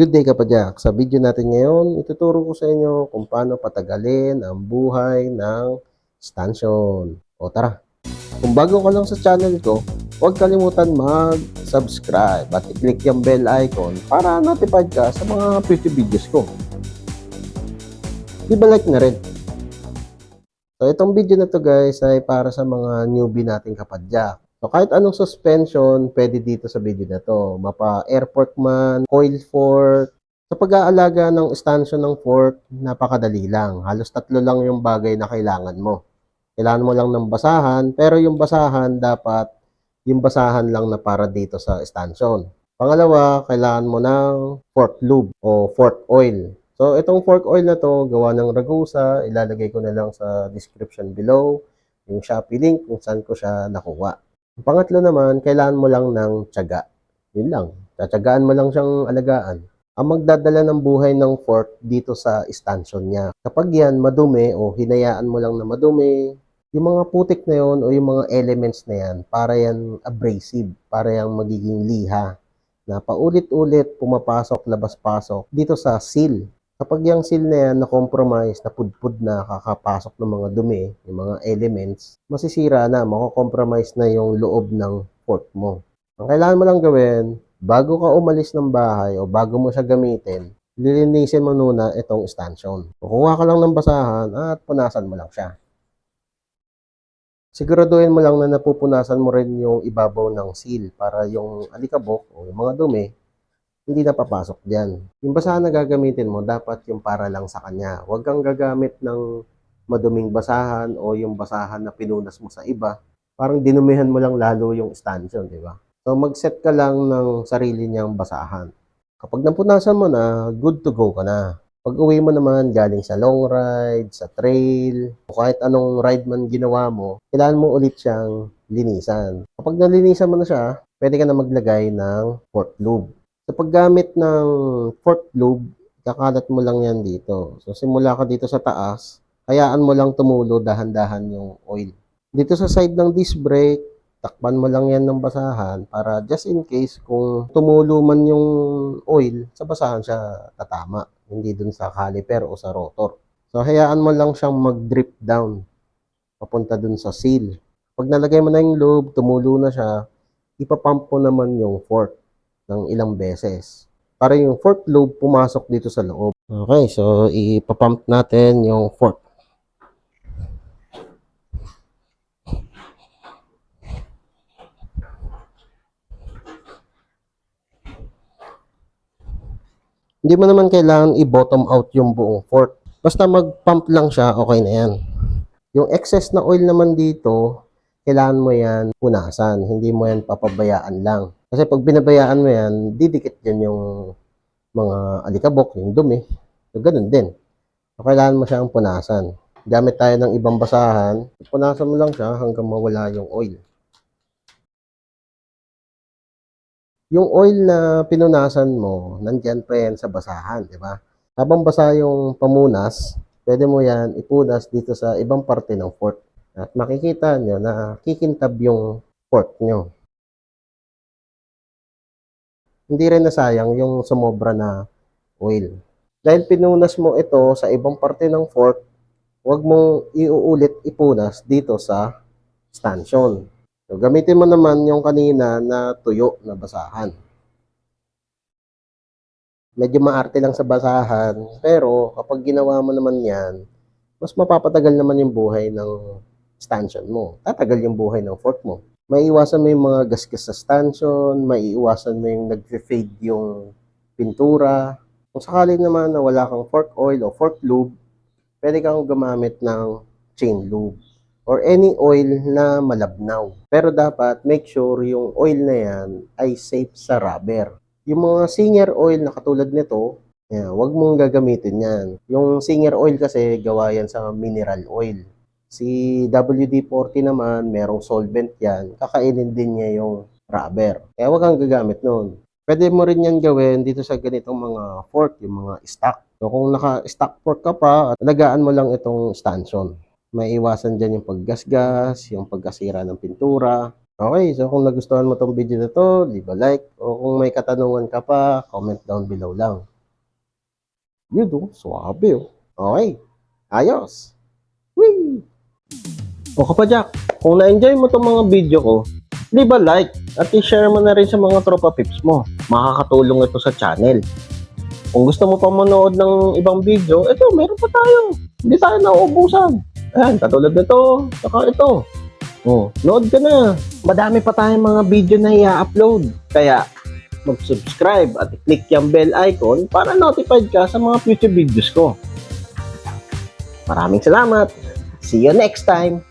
Good day kapadyak. Sa video natin ngayon, ituturo ko sa inyo kung paano patagalin ang buhay ng stanchion. O tara! Kung bago ka lang sa channel ko, huwag kalimutan mag-subscribe at i-click yung bell icon para notified ka sa mga future videos ko. Di ba like na rin? So itong video na to guys ay para sa mga newbie nating kapadyak. So kahit anong suspension, pwede dito sa video na to. Mapa airport man, coil fork. Sa pag-aalaga ng stanchion ng fork, napakadali lang. Halos tatlo lang yung bagay na kailangan mo. Kailangan mo lang ng basahan, pero yung basahan dapat yung basahan lang na para dito sa stanchion. Pangalawa, kailangan mo ng fork lube o fork oil. So itong fork oil na to, gawa ng Ragusa, ilalagay ko na lang sa description below yung Shopee link kung saan ko siya nakuha. Ang pangatlo naman, kailangan mo lang ng tiyaga. Yun lang. Tatyagaan mo lang siyang alagaan. Ang magdadala ng buhay ng fork dito sa stanchion niya. Kapag yan madumi o hinayaan mo lang na madumi, yung mga putik na yon o yung mga elements na yan, para yan abrasive, para yan magiging liha na paulit-ulit pumapasok, labas-pasok dito sa seal. Kapag yung seal na yan na-compromise, na pudpud na kakapasok ng mga dumi, yung mga elements, masisira na, mako-compromise na yung loob ng fork mo. Ang kailangan mo lang gawin, bago ka umalis ng bahay o bago mo siya gamitin, lilinisin mo muna itong stanchion. Kukuha ka lang ng basahan at punasan mo lang siya. Siguraduhin mo lang na napupunasan mo rin yung ibabaw ng seal para yung alikabok o yung mga dumi hindi na papasok diyan. Yung basahan na gagamitin mo, dapat yung para lang sa kanya. Huwag kang gagamit ng maduming basahan o yung basahan na pinunas mo sa iba. Parang dinumihan mo lang lalo yung stanchion, di ba? So mag-set ka lang ng sarili niyang basahan. Kapag napunasan mo na, good to go ka na. Pag uwi mo naman galing sa long ride, sa trail, o kahit anong ride man ginawa mo, kailangan mo ulit siyang linisan. Kapag nalinisan mo na siya, pwede ka na maglagay ng fork lube. Sa paggamit ng fork lube, kakalat mo lang yan dito. So, simula ka dito sa taas, hayaan mo lang tumulo dahan-dahan yung oil. Dito sa side ng disc brake, takpan mo lang yan ng basahan para just in case kung tumulo man yung oil, sa basahan siya tatama. Hindi dun sa caliper o sa rotor. So, hayaan mo lang siyang mag-drip down papunta dun sa seal. Pag nalagay mo na yung lube, tumulo na siya, ipapump mo naman yung fork ng ilang beses. Para yung fork lube pumasok dito sa loob. Okay, so ipapump natin yung fork. Hindi mo naman kailangan i-bottom out yung buong fork. Basta mag-pump lang siya, okay na yan. Yung excess na oil naman dito, kailangan mo yan punasan. Hindi mo yan papabayaan lang. Kasi pag binabayaan mo yan, didikit yan yung mga alikabok, yung dumi. So, ganun din. So, kailangan mo siyang punasan. Gamit tayo ng ibang basahan, punasan mo lang siya hanggang mawala yung oil. Yung oil na pinunasan mo, nandyan pa yan sa basahan, di ba? Habang basa yung pamunas, pwede mo yan ipunas dito sa ibang parte ng fork. At makikita nyo na kikintab yung fork nyo. Hindi rin nasayang yung sumobra na oil. Dahil pinunas mo ito sa ibang parte ng fork, huwag mong iuulit ipunas dito sa stanchion. So, gamitin mo naman yung kanina na tuyo na basahan. Medyo maarte lang sa basahan, pero kapag ginawa mo naman yan, mas mapapatagal naman yung buhay ng stanchion mo. Tatagal yung buhay ng fork mo. Maiiwasan mo yung mga gasgas sa stanchion, maiiwasan mo yung nag-fade yung pintura. Kung sakali naman na wala kang fork oil o fork lube, pwede kang gumamit ng chain lube or any oil na malabnaw. Pero dapat make sure yung oil na yan ay safe sa rubber. Yung mga Singer oil na katulad nito, yan, wag mong gagamitin yan. Yung Singer oil kasi gawa yan sa mineral oil. Si WD-40 naman, merong solvent yan. Kakainin din niya yung rubber. Kaya wag kang gagamit nun. Pwede mo rin yan gawin dito sa ganitong mga fork, yung mga stock. So kung naka-stock fork ka pa, alagaan mo lang itong stanchion maiiwasan dyan yung paggasgas, yung pagkasira ng pintura. Okay, so kung nagustuhan mo tong video na to, leave a like. O kung may katanungan ka pa, comment down below lang. Yun oh, swabe oh. Okay. Ayos. Whee! O kapadyak, kung na-enjoy mo itong mga video ko, di ba like at i-share mo na rin sa mga tropa pips mo. Makakatulong ito sa channel. Kung gusto mo pa manood ng ibang video, ito, meron pa tayo. Hindi tayo nauubusan. Ayan, katulad nito, saka ito. Oh, nood ka na. Madami pa tayong mga video na i-upload. Kaya, mag-subscribe at click yung bell icon para notified ka sa mga future videos ko. Maraming salamat. See you next time.